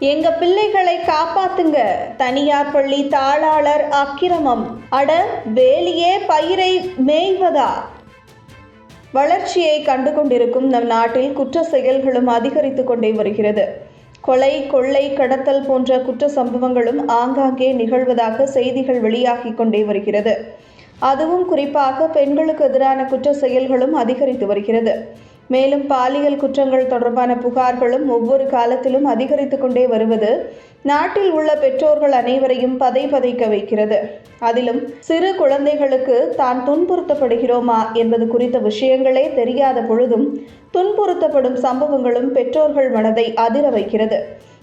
எங்க பிள்ளைகளை காப்பாத்துங்க. தனியார் பள்ளி தாளாளர் அக்கிரமம். அட வேலியே பயிரை மேய்வதா? வளர்ச்சியை கண்டு கொண்டிருக்கும் நம் நாட்டில் குற்ற செயல்களும் அதிகரித்து கொண்டே வருகிறது. கொலை கொள்ளை கடத்தல் போன்ற குற்ற சம்பவங்களும் ஆங்காங்கே நிகழ்வதாக செய்திகள் வெளியாகிக் கொண்டே வருகிறது. அதுவும் குறிப்பாக பெண்களுக்கு எதிரான குற்ற செயல்களும் அதிகரித்து வருகிறது. மேலும் பாலியல் குற்றங்கள் தொடர்பான புகார்களும் ஒவ்வொரு காலத்திலும் அதிகரித்து கொண்டே வருவது நாட்டில் உள்ள பெற்றோர்கள் அனைவரையும் பதை பதைக்க வைக்கிறது. அதிலும் சிறு குழந்தைகளுக்கு தான் துன்புறுத்தப்படுகிறோமா என்பது குறித்த விஷயங்களே தெரியாத பொழுதும் துன்புறுத்தப்படும் சம்பவங்களும் பெற்றோர்கள் மனதை அதிர வைக்கிறது.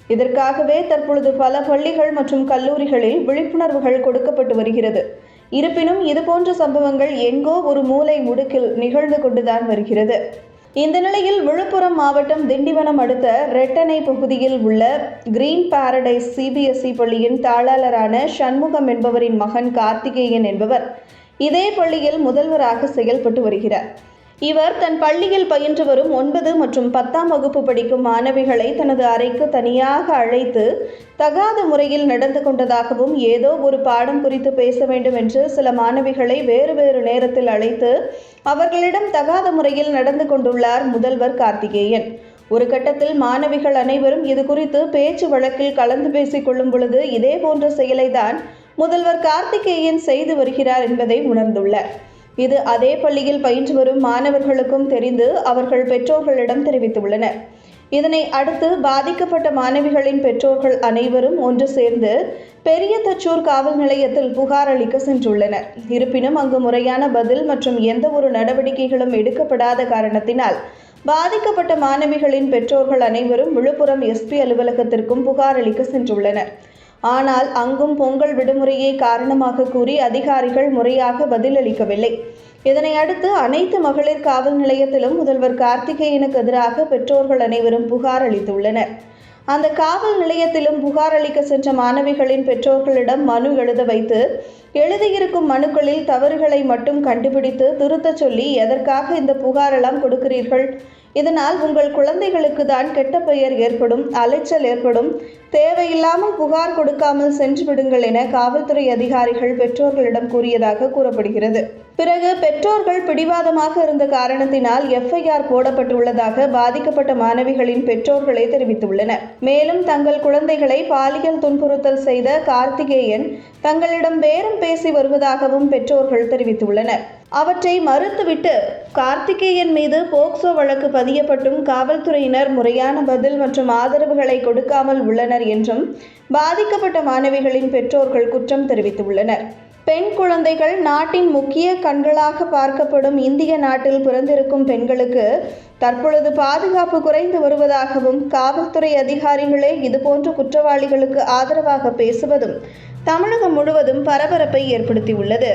இதற்காகவே தற்பொழுது பல பள்ளிகள் மற்றும் கல்லூரிகளில் விழிப்புணர்வுகள் கொடுக்கப்பட்டு வருகிறது. இருப்பினும் இதுபோன்ற சம்பவங்கள் எங்கோ ஒரு மூலை முடுக்கில் நிகழ்ந்து கொண்டுதான் வருகிறது. இந்த நிலையில் விழுப்புரம் மாவட்டம் திண்டிவனம் அடுத்த ரெட்டனை பகுதியில் உள்ள கிரீன் பாரடைஸ் சிபிஎஸ்இ பள்ளியின் தாளாளரான சண்முகம் என்பவரின் மகன் கார்த்திகேயன் என்பவர் இதே பள்ளியில் முதல்வராக செயல்பட்டு வருகிறார். இவர் தன் பள்ளியில் பயின்று வரும் ஒன்பது மற்றும் பத்தாம் வகுப்பு படிக்கும் மாணவிகளை தனது அறைக்கு தனியாக அழைத்து தகாத முறையில் நடந்து கொண்டதாகவும் ஏதோ ஒரு பாடம் குறித்து பேச வேண்டும் என்று சில மாணவிகளை வேறு வேறு நேரத்தில் அழைத்து அவர்களிடம் தகாத முறையில் நடந்து கொண்டுள்ளார் முதல்வர் கார்த்திகேயன். ஒரு கட்டத்தில் மாணவிகள் அனைவரும் இது குறித்து பேச்சு வழக்கில் கலந்து பேசிக் கொள்ளும் பொழுது இதே போன்ற செயலைதான் முதல்வர் கார்த்திகேயன் செய்து வருகிறார் என்பதை உணர்ந்துள்ளார். இது அதே பள்ளியில் பயின்று வரும் மாணவர்களுக்கும் தெரிந்து அவர்கள் பெற்றோர்களிடம் தெரிவித்துள்ளனர். இதனை அடுத்து பாதிக்கப்பட்ட மாணவிகளின் பெற்றோர்கள் அனைவரும் ஒன்று சேர்ந்து பெரிய தச்சூர் காவல் நிலையத்தில் புகார் அளிக்க சென்றுள்ளனர். இருப்பினும் அங்கு முறையான பதில் மற்றும் எந்த ஒரு நடவடிக்கைகளும் எடுக்கப்படாத காரணத்தினால் பாதிக்கப்பட்ட மாணவிகளின் பெற்றோர்கள் அனைவரும் விழுப்புரம் எஸ்பி அலுவலகத்திற்கும் புகார் அளிக்க சென்றுள்ளனர். ஆனால் அங்கும் பொங்கல் விடுமுறையை காரணமாக கூறி அதிகாரிகள் முறையாக பதிலளிக்கவில்லை. இதனை அடுத்து அனைத்து மகளிர் காவல் நிலையத்திலும் முதல்வர் கார்த்திகேயனுக்கு எதிராக பெற்றோர்கள் அனைவரும் புகார் அளித்துள்ளனர். அந்த காவல் நிலையத்திலும் புகார் அளிக்க சென்ற மாணவிகளின் பெற்றோர்களிடம் மனு எழுத வைத்து எழுதியிருக்கும் மனுக்களில் தவறுகளை மட்டும் கண்டுபிடித்து திருத்தச் சொல்லி எதற்காக இந்த புகாரெல்லாம் கொடுக்கிறீர்கள்? இதனால் உங்கள் குழந்தைகளுக்கு தான் கெட்ட பெயர் ஏற்படும் அலைச்சல் ஏற்படும். தேவையில்லாமல் புகார் கொடுக்காமல் சென்று விடுங்கள் என காவல்துறை அதிகாரிகள் பெற்றோர்களிடம் கூறியதாக கூறப்படுகிறது. பிறகு பெற்றோர்கள் பிடிவாதமாக இருந்த காரணத்தினால் எஃப்ஐஆர் போடப்பட்டுள்ளதாக பாதிக்கப்பட்ட மாணவிகளின் பெற்றோர்களே தெரிவித்துள்ளனர். மேலும் தங்கள் குழந்தைகளை பாலியல் துன்புறுத்தல் செய்த கார்த்திகேயன் தங்களிடம் பேரம் பேசி வருவதாகவும் பெற்றோர்கள் தெரிவித்துள்ளனர். அவற்றை மறுத்துவிட்டு கார்த்திகேயன் மீது போக்சோ வழக்கு பதியப்பட்டும் காவல்துறையினர் முறையான பதில் மற்றும் ஆதரவுகளை கொடுக்காமல் உள்ளனர் என்றும் பாதிக்கப்பட்ட மாணவிகளின் பெற்றோர்கள் குற்றம் தெரிவித்துள்ளனர். பெண் குழந்தைகள் நாட்டின் முக்கிய கண்களாக பார்க்கப்படும் இந்திய நாட்டில் பிறந்திருக்கும் பெண்களுக்கு தற்பொழுது பாதுகாப்பு குறைந்து வருவதாகவும் காவல்துறை அதிகாரிகளே இதுபோன்ற குற்றவாளிகளுக்கு ஆதரவாக பேசுவதும் தமிழகம் முழுவதும் பரபரப்பை ஏற்படுத்தியுள்ளது.